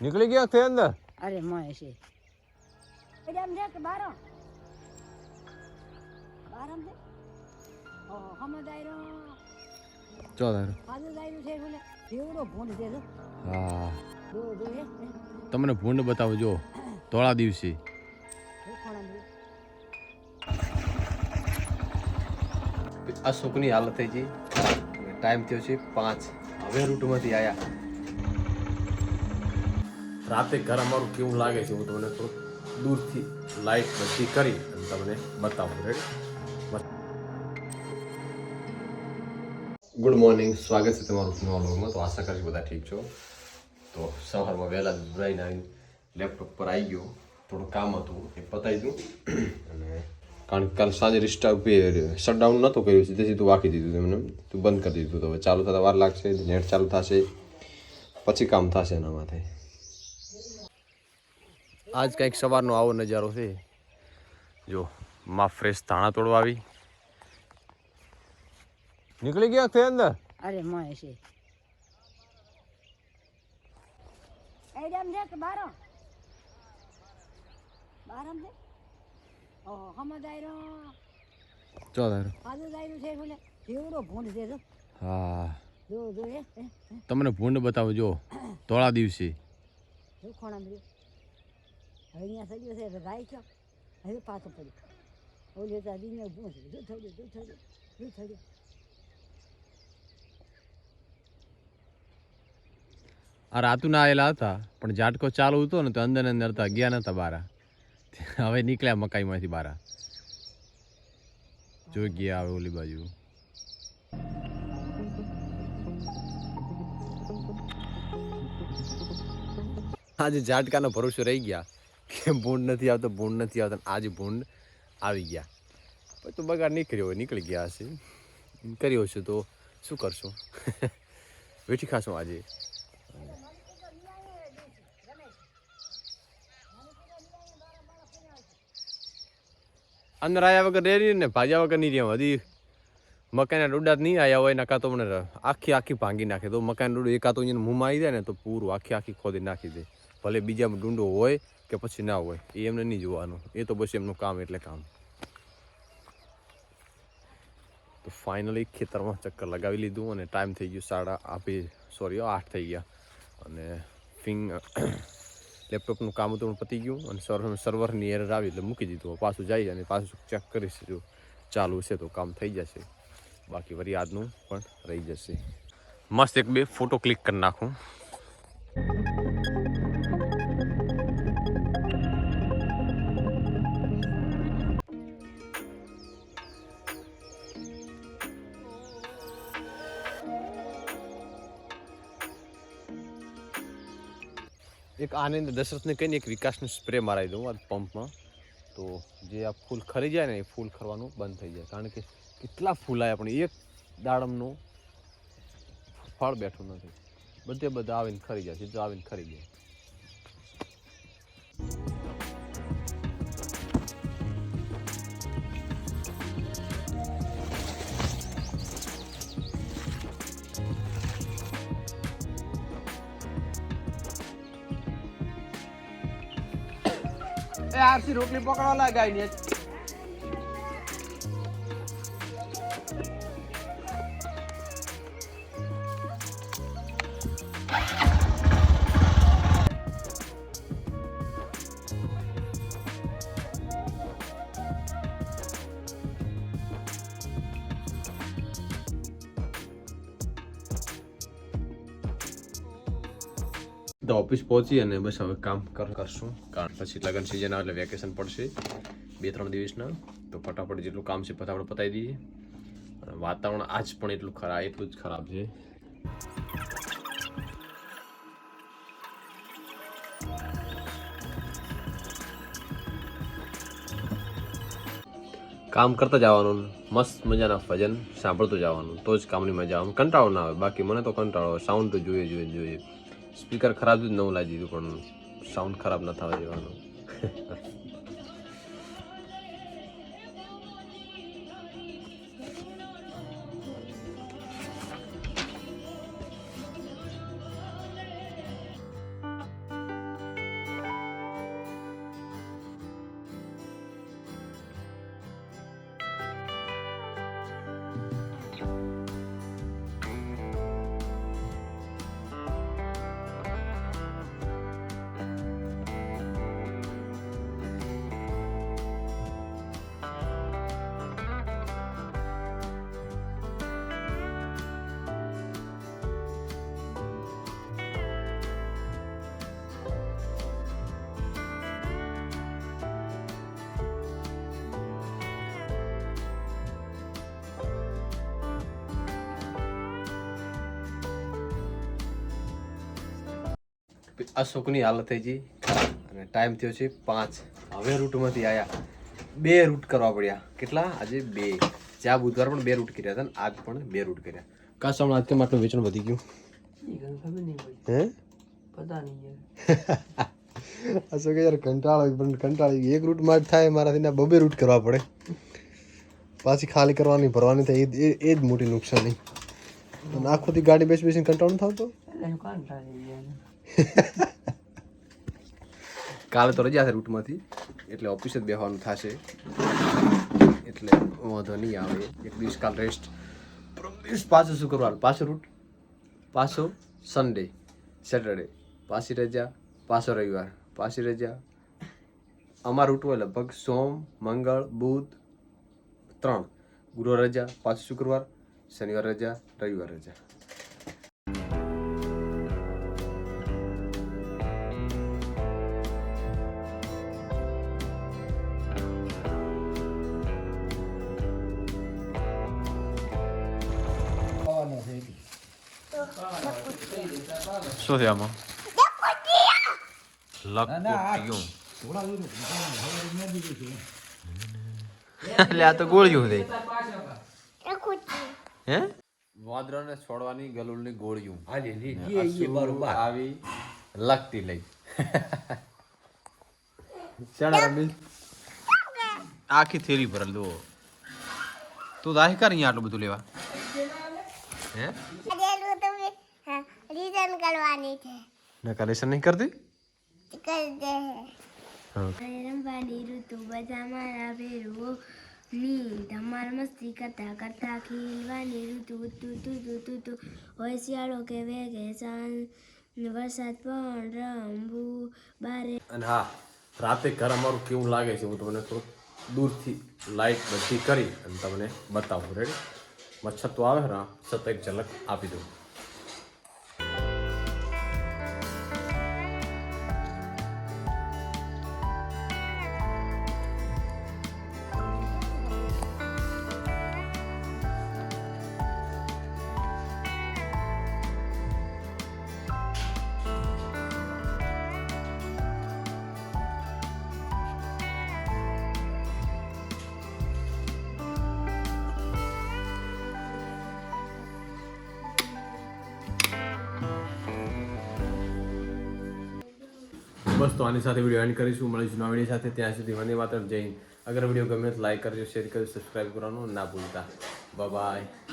નીકળી ગયા તે અંદર? અરે મોય છે. એટલે આમ દેખ બારો બારો બારામ છે? ઓહો હમ દાયરો ચો દાયરો ફાદો દાયરો છે બોલે કેવડો ભૂંડ છે હા. જો જો તમને ભૂંડ બતાવો જો. ધોળા દિવસે. આ સુખની હાલત થઈ ગઈ. ટાઈમ થયો છે પાંચ. હવે રૂટમાંથી આવ્યા રાતે ઘર અમારું કેવું લાગે છે, હું તમને થોડુંક દૂરથી લાઈટ બધી કરી અને તમને બતાવું. રેડી ગુડ મોર્નિંગ સ્વાગત છે તમારું નવા તો આશા કરીશ બધા ઠીક છો. તો સવારમાં વહેલા દુરાઈને આવીને લેપટોપ પર આવી ગયો. થોડું કામ હતું, એ પતાવી દઉં. અને કારણ કે કાલ સાંજે રિસ્ટાર્ટ શટડાઉન નહોતું કર્યું, સીધે સીધું વાકી દીધું તેમને તું બંધ કરી દીધું તો હવે ચાલુ થતા વાર લાગશે, નેટ ચાલુ થશે. પછી કામ થશે એના માથે. આજ કંઈક સવારનો આવો નજારો છે. જો માં ફ્રેશ ધાણા તોડવા આવી. નીકળી ગયા છે અંદર? અરે મોય છે. એટલે એમ બારો? બારામ છે ઓહો હમ દાયરો ચો તારે? ફાદો દાયરો છે બોલે. એવડો ભૂંડ છે તો હા. જો જો હે હે તમને ભૂંડ બતાવો જો. ધોળા દિવસે. જો ખોણા અહીંયા સજ્યો છે એટલે ગાય હવે પાછો પડ્યો. ઓલે તો હજી ને ઊભું છે. જો થયો જો થયો જો થયો આ રાતુના આવેલા હતા, પણ ઝાટકો ચાલુ હતો ને તો અંદર અંદર હતા ગયા નતા બારા. હવે નીકળ્યા મકાઈમાંથી બારા. જોઈ ગયા આવે ઓલી બાજુ. આજે ઝાટકાનો ભરોસો રહી ગયા. કે ભૂંડ નથી આવતો, ભૂંડ નથી આવતો. આજે ભૂંડ આવી ગયા. તો બગાડ નીકળ્યો નીકળી ગયા હશે. કર્યો છું તો શું કરશું? વેઠી ખાશું આજે. અંદર આવ્યા વગર રહે ને ભાજ્યા વગર નહીં રહ્યા. હજી મકાઈના ડોડા જ નહીં આવ્યા હોય નકા તો મને આખી આખી ભાંગી નાખે. તો મકાઈના ડોડું એકાતો એને મુંમાં આવી જાય ને, તો પૂરું આખી આખી ખોદી નાખી દે. ભલે બીજામાં ડુંડો હોય કે પછી ના હોય, એ એમને નહીં જોવાનું. એ તો પછી એમનું કામ એટલે કામ. તો ફાઇનલી ખેતરમાં ચક્કર લગાવી લીધું અને ટાઈમ થઈ ગયો સાડા આપી સોરી આઠ થઈ ગયા. અને ફિંગ લેપટોપનું કામ હતું, પણ પતી ગયું અને સર્વર સર્વરની એરર આવી એટલે મૂકી દીધું. પાછું જઈ અને પાછું ચેક કરીશ જો ચાલુ છે તો કામ થઈ જશે. બાકી વરી આજનું પણ રહી જશે. મસ્ત એક બે ફોટો ક્લિક કરી નાખું. એક આની દશરથને કહીને એક વિકાસનું સ્પ્રે મારાવી દઉં આ પંપમાં તો જે આ ફૂલ ખરી જાય ને એ ફૂલ ખરવાનું બંધ થઈ જાય. કારણ કે કેટલા ફૂલ આવ્યા પણ એક દાડમનું ફળ બેઠું નથી. બધે બધા આવીને ખરી જાય સીધું આવીને ખરી જાય. આરસી રોટલી પકડવા લાગાય તો ઓફિસ પહોંચી અને બસ હવે કામ કર કરશું કારણ પછી લગ્ન સિઝન આવે વેકેશન પડશે બે ત્રણ દિવસના તો ફટાફટ જેટલું કામ છે ફટાફટ પતાવી દઈએ અને વાતાવરણ આજ પણ એટલું ખરાબ એટલું જ ખરાબ છે કામ કરતા જવાનું મસ્ત મજાના ભજન સાંભળતું જવાનું તો જ કામની મજા આવે કંટાળો ના આવે બાકી મને તો કંટાળો સાઉન્ડ તો જોઈએ જોઈએ જોઈએ સ્પીકર ખરાબ જ નવું લાગી દીધું પણ સાઉન્ડ ખરાબ ન થવા દેવાનું. અશોકની હાલત થઈ ગઈ. અને ટાઈમ થયો છે પાંચ. હવે રૂટમાંથી આવ્યા બે રૂટ કરવા પડ્યા. કેટલા? આજે બે. જ્યાં બુધવાર પણ બે રૂટ કર્યા હતા ને આજ પણ બે રૂટ કર્યા. કાશ હમણાં આજ કેમ આટલું વેચાણ વધી ગયું? હે? પતા નહીં અશોક યાર કંટાળો પણ કંટાળો એક રૂટમાં જ થાય મારાથી ના બબે રૂટ કરવા પડે. પાછી ખાલી કરવાની ભરવાની થાય એ જ- એ જ મોટી નુકસાની. આખોથી ગાડી બેસી બેસીને કંટાળો થતો કંટાળી કાલે તો રજા છે રૂટમાંથી. એટલે ઓફિસ જ બેસવાનું થશે. એટલે વાંધો નહીં આવે. એક દિવસ કાલ રેસ્ટ દિવસ પાછું શુક્રવાર પાછો રૂટ પાછો સન્ડે સેટરડે પાછી રજા પાછો રવિવાર. પાછી રજા. અમારું રૂટ હોય લગભગ સોમ મંગળ બુધ ત્રણ. ગુરુવાર રજા પાછું શુક્રવાર શનિવાર રજા રવિવાર રજા. શું છે આમાં એટલે આ તો ગોળિયું થઈ હે વાદરાને છોડવાની ગલુલની ગોળિયું આવી લગતી લઈ. આખી થેરી ભરેલું તું દાહી કર અહીંયા આટલું બધું લેવા. હા, રીઝન કરવાની છે ના કલેક્શન નહીં કરતી કરી દે હા રંભાની ઋતુ બધા મારા ભેરવો ની ધમાલ મસ્તી કરતા કરતા ખીલવાની ઋતુ તું તું તું તું તું હોય શિયાળો કે વેગે સાંજ વરસાદ પણ રમવું બારે અને હા રાતે ઘર અમારું કેવું લાગે છે હું તમને થોડુંક દૂરથી લાઇટ બધી કરી અને તમને બતાવું. રેડી મચ્છર તો આવે ને છતાં એક ઝલક આપી દઉં. બસ, તો આની સાથે વીડિયો એન્ડ કરીશું. મળીશું નવા વીડિયો સાથે. ત્યાં સુધી વંદે માત્ર જય અગર વીડિયો ગમે તો લાઈક કરજો શેર કરજો સબસ્ક્રાઈબ કરવાનું ના ભૂલતા. બાય